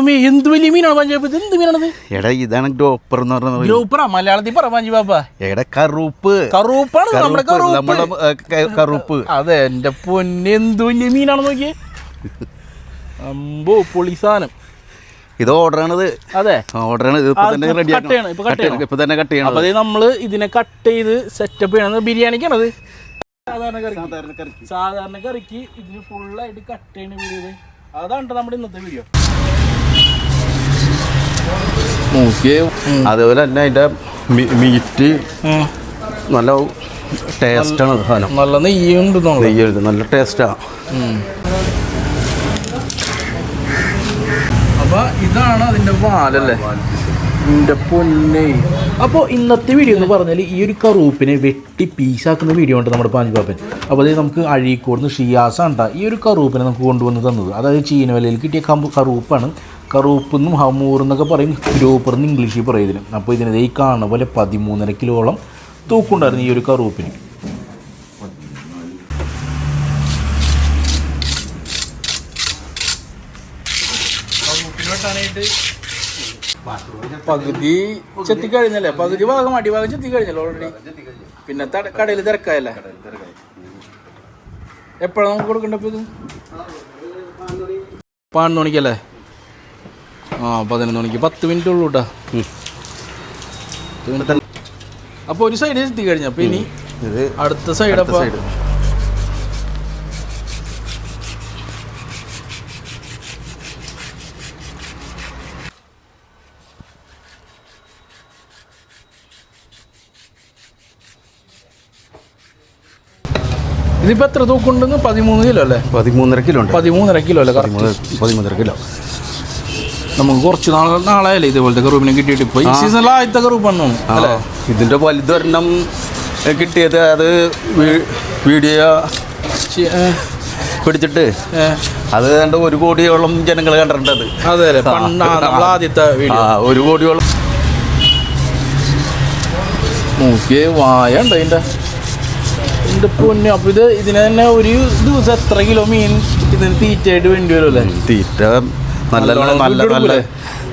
ദൈവമേ എന്ത് വലിയ മീനാണ് പഞ്ചായത്ത് ഇത് എന്ത് മീനാണത്? എടാ ഇതാണ് ഗ്രോപ്പർ എന്ന് പറഞ്ഞത് ഗ്രൂപ്പറാ മലയാളത്തിൽ പറ പഞ്ചി ബാബ എടാ കറുപ്പ്. കറുപ്പാണ് നമ്മുടെ കറുപ്പ്, നമ്മുടെ കറുപ്പ്. അതെ എന്റെ പൊന്നെ എന്ത് വലിയ മീനാണ് നോക്കിയേ. അമ്പോ പൊളിസാനം ഇത് അതെ. ഓർഡറാണ് ഇപ്പൊ തന്നെ റെഡി ഇപ്പൊ തന്നെ കട്ട് ചെയ്യണം. നമ്മൾ ഇതിനെ കട്ട് ചെയ്ത് സെറ്റപ്പ് ചെയ്യണത് ബിരിയാണിക്കാണത്. സാധാരണ കറിക്ക്. ഇതിന് ഫുള്ളായിട്ട് കട്ട് ചെയ്യണ വീഡിയോ അതാണ് നമ്മുടെ ഇന്നത്തെ വീഡിയോ അതുപോലെ തന്നെ അതിന്റെ മീറ്റ് നല്ല ടേസ്റ്റാണ് സാധനം. നല്ല നെയ്യുണ്ട് നെയ്യുണ്ട്. നല്ല ടേസ്റ്റാണ് അപ്പോൾ ഇതാണ് അതിന്റെ വാലല്ലേ? എന്റെ പൊന്നെ. അപ്പോൾ ഇന്നത്തെ വീഡിയോ എന്ന് പറഞ്ഞാൽ ഈ ഒരു കറൂപ്പിനെ വെട്ടി പീസാക്കുന്ന വീഡിയോ ഉണ്ട് നമ്മുടെ പാഞ്ചുപാപ്പൻ അപ്പോൾ അത് നമുക്ക് അഴീക്കോട് നിന്ന് ഷിയാസാണ് ട്ടാ. ഈ ഒരു കറൂപ്പിനെ നമുക്ക് കൊണ്ടുവന്ന് തന്നത്. അതായത് ചീനവലയിൽ കിട്ടിയ കറൂപ്പാണ്. കറൂപ്പ് എന്നും ഹമൂർ എന്നൊക്കെ പറയും. ഗ്രൂപ്പർ എന്ന് ഇംഗ്ലീഷിൽ പറയുന്നതിന് അപ്പോൾ ഇതിന് ഈ കാണുന്ന പോലെ പതിമൂന്നര കിലോളം തൂക്കുണ്ടായിരുന്നു ഈ ഒരു കറൂപ്പിന്. പകുതി ചെത്തി കഴിഞ്ഞല്ലേ പകുതി ഭാഗം അടിഭാഗം ചെത്തി കഴിഞ്ഞല്ലോ ഓൾറെഡി പിന്നെ കടയിൽ തിരക്കായല്ലേ? എപ്പോഴാണ് നമുക്ക് കൊടുക്കേണ്ടത് മണിക്കല്ലേ ആ പതിനൊന്ന് മണിക്ക്. പത്ത് മിനിറ്റ് ഉള്ളൂ കേട്ടോ അപ്പോൾ ഒരു സൈഡ് എത്തി കഴിഞ്ഞു. അപ്പോൾ ഇനി ഇത് അടുത്ത സൈഡ് അപ്പോൾ. ഇതിപ്പോൾ എത്ര തൂക്കുണ്ടെന്ന് പതിമൂന്ന് കിലോ അല്ലേ? പതിമൂന്നര കിലോ ഉണ്ട്. പതിമൂന്നര കിലോ അല്ലേ? പതിമൂന്നര കിലോ. നമുക്ക് കുറച്ച് നാളെ നാളായല്ലേ ഇതുപോലത്തെ റൂമിനെ കിട്ടിയിട്ട് ഇപ്പോൾ ഈ സീസണിൽ ആദ്യത്തെ കറൂപ്പാണ് അല്ലേ? ഇതിന്റെ വലുതൊരെണ്ണം കിട്ടിയത് അത് വീഡിയോ പിടിച്ചിട്ട് അത് കണ്ട് ഒരു കോടിയോളം ജനങ്ങൾ കണ്ടിട്ടുണ്ട് അത്. ആദ്യത്തെ ഒരു കോടിയോളം. നോക്കിയേ വായ ഉണ്ട് അതിന്റെ എന്റെ പൊന്നു അപ്പോൾ ഇത് ഇതിന് തന്നെ ഒരു ദിവസം എത്ര കിലോ മീൻ ഇതിന് തീറ്റയായിട്ട് വേണ്ടി വരുമല്ലേ തീറ്റ നല്ല നല്ല നല്ല?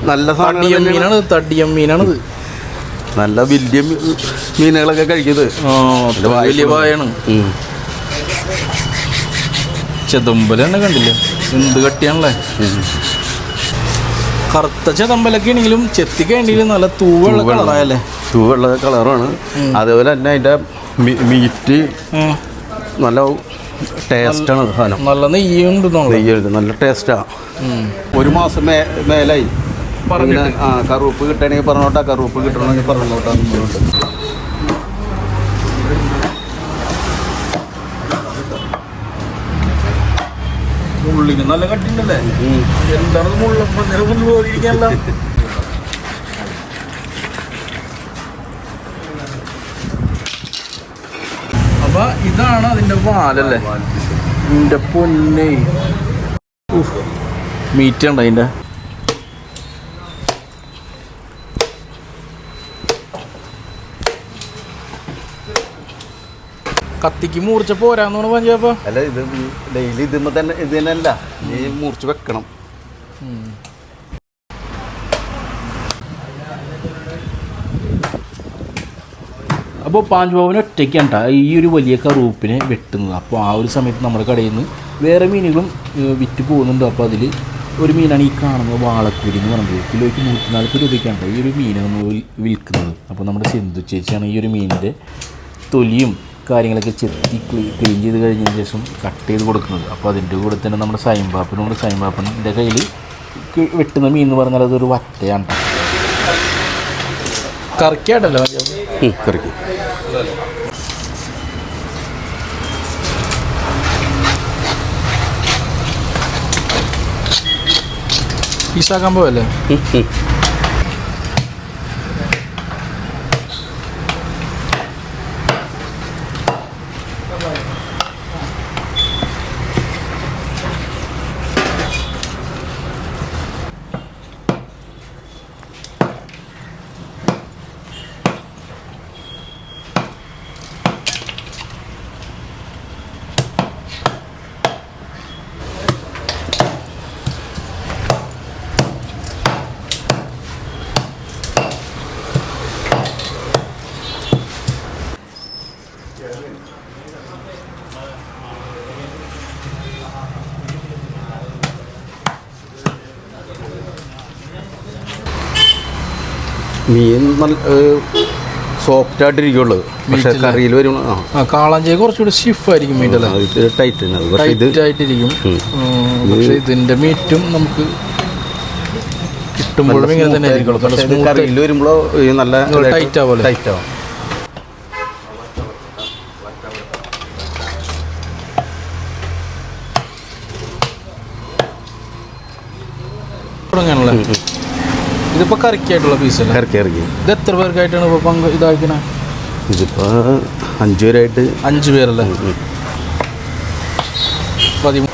നല്ല തടിയം. മീനാണ് തടിയം മീനാണിത്. നല്ല വലിയ മീനുകളൊക്കെ കഴിക്കുന്നത്. വലിയ വായാണ്. ചെതമ്പല തന്നെ കണ്ടില്ലേ? എന്ത് കട്ടിയാണല്ലേ. കറുത്ത ചെതമ്പലൊക്കെ ആണെങ്കിലും ചെത്തിക്കേണ്ടെങ്കിലും നല്ല തൂവുള്ള കളറായല്ലേ? തൂവുള്ള കളറാണ് അതേപോലെ തന്നെ അതിന്റെ മീറ്റ്. നല്ല ടേസ്റ്റാണ് സാധനം. നല്ല നെയ്യുണ്ട് നെയ്യുണ്ട് നല്ല ടേസ്റ്റാണ് ഒരു മാസം മേ മേലായി. പറഞ്ഞ ആ കറുപ്പ് കിട്ടണമെങ്കിൽ പറഞ്ഞോട്ടാ കറുപ്പ് കിട്ടണമെങ്കിൽ പറഞ്ഞിട്ട്. മുള്ളിന് നല്ല കട്ടിണ്ടല്ലേ? എന്താണ് മുള്ള? നിലവിൽ പോയിരിക്കാനല്ല അപ്പൊ ഇതാണ് അതിന്റെ വാലല്ലേ? എന്റെ പൊന്നെ. മീറ്റ് ഉണ്ട് അതിന്റെ? കത്തിക്ക് മൂർച്ച പോരാന്ന് പഞ്ചായപ്പ അല്ല ഇത് ഡെയിലി ഇതുമ്പോ തന്നെ ഇത് തന്നെയല്ല. നീ മൂർച്ച വെക്കണം. അപ്പോൾ പവൻ ഒറ്റയ്ക്കാണ് ഈ ഒരു വലിയ കറൂപ്പിനെ വെട്ടുന്നത്. അപ്പോൾ ആ ഒരു സമയത്ത് നമ്മുടെ കടയിൽ നിന്ന് വേറെ മീനുകളും വിറ്റ് പോകുന്നുണ്ട്. അപ്പോൾ അതിൽ ഒരു മീനാണ് ഈ കാണുന്നത് വാളക്കൂരി എന്ന് പറയുന്നത് കിലോയ്ക്ക് നൂറ്റി നാൽപ്പത് രൂപയ്ക്കാണ് ഈ ഒരു മീനാണ് വിൽക്കുന്നത്. അപ്പോൾ നമ്മുടെ സിന്ധു ചേച്ചിയാണ് ഈ ഒരു മീനിന്റെ തൊലിയും കാര്യങ്ങളൊക്കെ ചെത്തി ക്ലീൻ ചെയ്ത് കഴിഞ്ഞതിന് ശേഷം കട്ട് ചെയ്ത് കൊടുക്കുന്നത്. അപ്പോൾ അതിന്റെ കൂടെ തന്നെ നമ്മുടെ സൈൻപാപ്പനുണ്ട് സൈൻപാപ്പന്റെ കയ്യിൽ വെട്ടുന്ന മീൻ എന്ന് പറഞ്ഞാൽ അതൊരു വറ്റയാണ്. കറിക്കായിട്ടല്ലേ കറിക്ക്. കമ്പോ പോവല്ലേ? മീൻ നല്ല സോഫ്റ്റ് ആയിട്ടിരിക്കുള്ളൂ. പക്ഷെ കറിയിൽ വരും. കാളാഞ്ചി കുറച്ചുകൂടി സ്റ്റിഫ് ആയിരിക്കും അല്ലേ? ഇത് ടൈറ്റ് പക്ഷേ ഇത് ആയിട്ടിരിക്കും. പക്ഷേ ഇതിന്റെ ഇതിന്റെ മീറ്റും നമുക്ക് കിട്ടുമ്പോഴും ഇങ്ങനെ തന്നെ ആയിരിക്കും. പക്ഷെ കറിയിൽ വരുമ്പോൾ നല്ല ടൈറ്റ് ആവുമല്ലോ? ടൈറ്റ് ആവും. തുടങ്ങാനല്ലേ ഇതിപ്പോ കറിക്കായിട്ടുള്ള പീസ് കറക്കി ഇറക്കി ഇത് എത്ര പേർക്കായിട്ടാണ് ഇപ്പൊ പങ്ക് ഇതാക്കണേ ഇതിപ്പോൾ അഞ്ചു പേരായിട്ട്. അഞ്ച് പേരല്ലേ? പതിമൂന്ന്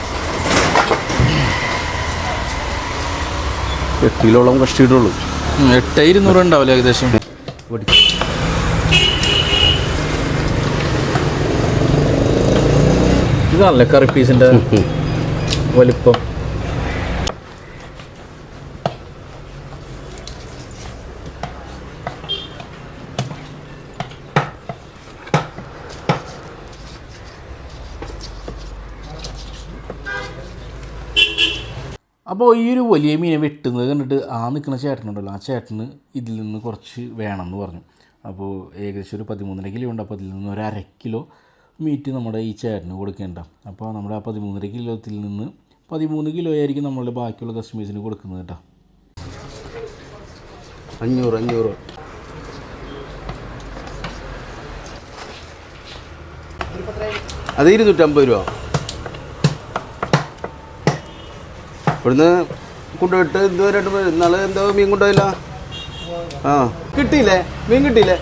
എട്ട് കിലോളം കഷ്ടിയിട്ടുള്ളൂ എട്ട് ഇരുന്നൂറ് ഉണ്ടാവില്ല ഏകദേശം? ഇതാണല്ലേ കറി പീസിന്റെ വലിപ്പം. അപ്പോൾ ഈ ഒരു വലിയ മീനെ വെട്ടുന്നത് കണ്ടിട്ട് ആ നിൽക്കുന്ന ചേട്ടനുണ്ടല്ലോ ആ ചേട്ടന് ഇതിൽ നിന്ന് കുറച്ച് വേണം എന്ന് പറഞ്ഞു. അപ്പോൾ ഏകദേശം ഒരു പതിമൂന്നര കിലോ ഉണ്ട്. അപ്പോൾ അതിൽ നിന്ന് ഒരു അര കിലോ മീറ്റ് നമ്മുടെ ഈ ചേട്ടന് കൊടുക്കേണ്ട. അപ്പോൾ നമ്മുടെ ആ പതിമൂന്നര കിലോത്തിൽ നിന്ന് പതിമൂന്ന് കിലോ ആയിരിക്കും നമ്മളുടെ ബാക്കിയുള്ള കസ്റ്റമേഴ്സിന് കൊടുക്കുന്നത് കേട്ടോ. അഞ്ഞൂറ് അഞ്ഞൂറ്. അത് ഇരുന്നൂറ്റമ്പത് രൂപ. ഇവിടുന്ന് കൊണ്ടുപോയിട്ട് ഇതുവരെ പോയി. ഇന്നാൾ എന്തോ മീൻ കൊണ്ടുപോയില്ല. ആ. കിട്ടിയില്ലേ? മീൻ കിട്ടിയില്ലേ?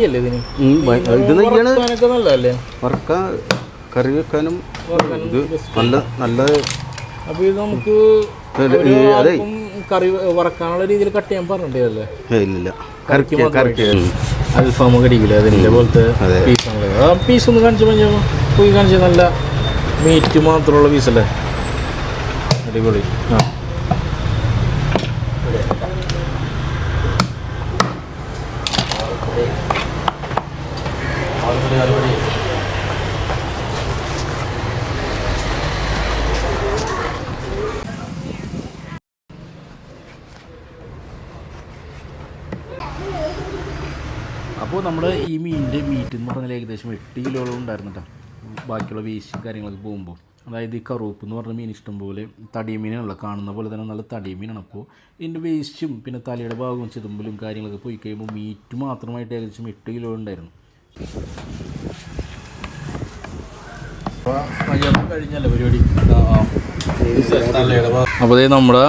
ഇത് നെയ്യാണ് വറുക്ക കറി വെക്കാനും ഇത് നല്ല നല്ല അപ്പോൾ ഇത് നമുക്ക് കറി വറക്കാനുള്ള രീതിയിൽ കട്ട് ചെയ്യാൻ പറഞ്ഞിട്ടില്ലേ ഇല്ല കറിക്ക് അൽഫാമ കടിക്കില്ല അതിന്റെ പോലത്തെ. പീസാണല്ലേ ആ പീസ് ഒന്ന് കാണിച്ചു കഴിഞ്ഞാൽ പോയി കാണിച്ച നല്ല മീറ്റ് മാത്രമുള്ള പീസല്ലേ അടിപൊളി. ആ. അപ്പോൾ നമ്മൾ ഈ മീനിന്റെ മീറ്റ് എന്ന് പറഞ്ഞാൽ ഏകദേശം എട്ട് കിലോളം ഉണ്ടായിരുന്നു കേട്ടോ ബാക്കിയുള്ള വേസ്റ്റും കാര്യങ്ങളൊക്കെ പോകുമ്പോൾ അതായത് ഈ കറുപ്പ് എന്ന് പറഞ്ഞ മീൻ ഇഷ്ടംപോലെ തടിയമീനാണല്ലോ കാണുന്ന പോലെ തന്നെ നല്ല തടിയമീനാണ് അപ്പോൾ ഇതിന്റെ വേസ്റ്റും പിന്നെ തലയുടെ ഭാഗവും ചിതമ്പലും കാര്യങ്ങളൊക്കെ പോയി കഴിയുമ്പോൾ മീറ്റ് മാത്രമായിട്ട് ഏകദേശം എട്ട് കിലോ ഉണ്ടായിരുന്നു. അപ്പോൾ നമ്മുടെ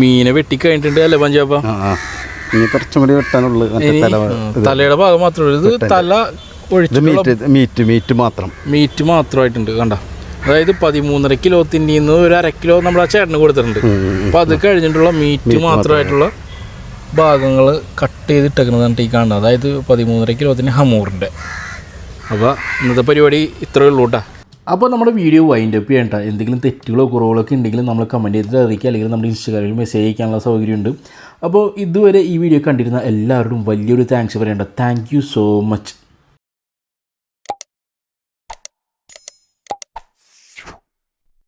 മീനെ വെട്ടിക്കഴിഞ്ഞിട്ടുണ്ട് അല്ലേ പഞ്ചാബ? ഇനി കുറച്ചും കൂടി വെട്ടാനുള്ളു തലയുടെ ഭാഗം മാത്രമേ ഉള്ളൂ. ഇത് തല ഒഴിച്ചിട്ടുള്ള മീറ്റ് മീറ്റ് മീറ്റ് മാത്രം. മീറ്റ് മാത്രമായിട്ടുണ്ട് കണ്ട? അതായത് പതിമൂന്നര കിലോ തിന്നിന്ന് ഒരു അര കിലോ നമ്മൾ ആ ചേട്ടന് കൊടുത്തിട്ടുണ്ട്. അപ്പോൾ അത് കഴിഞ്ഞിട്ടുള്ള മീറ്റ് മാത്രമായിട്ടുള്ള ഭാഗങ്ങൾ കട്ട് ചെയ്തിട്ടേക്കുന്നതാണ് ഈ കാണുന്നത്. അതായത് പതിമൂന്നര കിലോത്തിന് ഹമൂറിന്റെ. അപ്പോൾ ഇന്നത്തെ പരിപാടി ഇത്രയേ ഉള്ളൂ കേട്ടോ. അപ്പോൾ നമ്മുടെ വീഡിയോ വൈൻഡ് അപ്പ് ചെയ്യണ്ട. എന്തെങ്കിലും തെറ്റുകളോ കുറവുകളോ ഒക്കെ ഉണ്ടെങ്കിൽ നമ്മൾ കമന്റ് ചെയ്തിട്ട് അറിയിക്കുക. അല്ലെങ്കിൽ നമ്മുടെ ഇൻസ്റ്റാഗ്രാമിൽ മെസ്സേജ് അയക്കാനുള്ള സൗകര്യമുണ്ട് അപ്പോൾ ഇതുവരെ ഈ വീഡിയോ കണ്ടിരുന്ന എല്ലാവരോടും വലിയൊരു താങ്ക്സ് പറയേണ്ട. Thank so much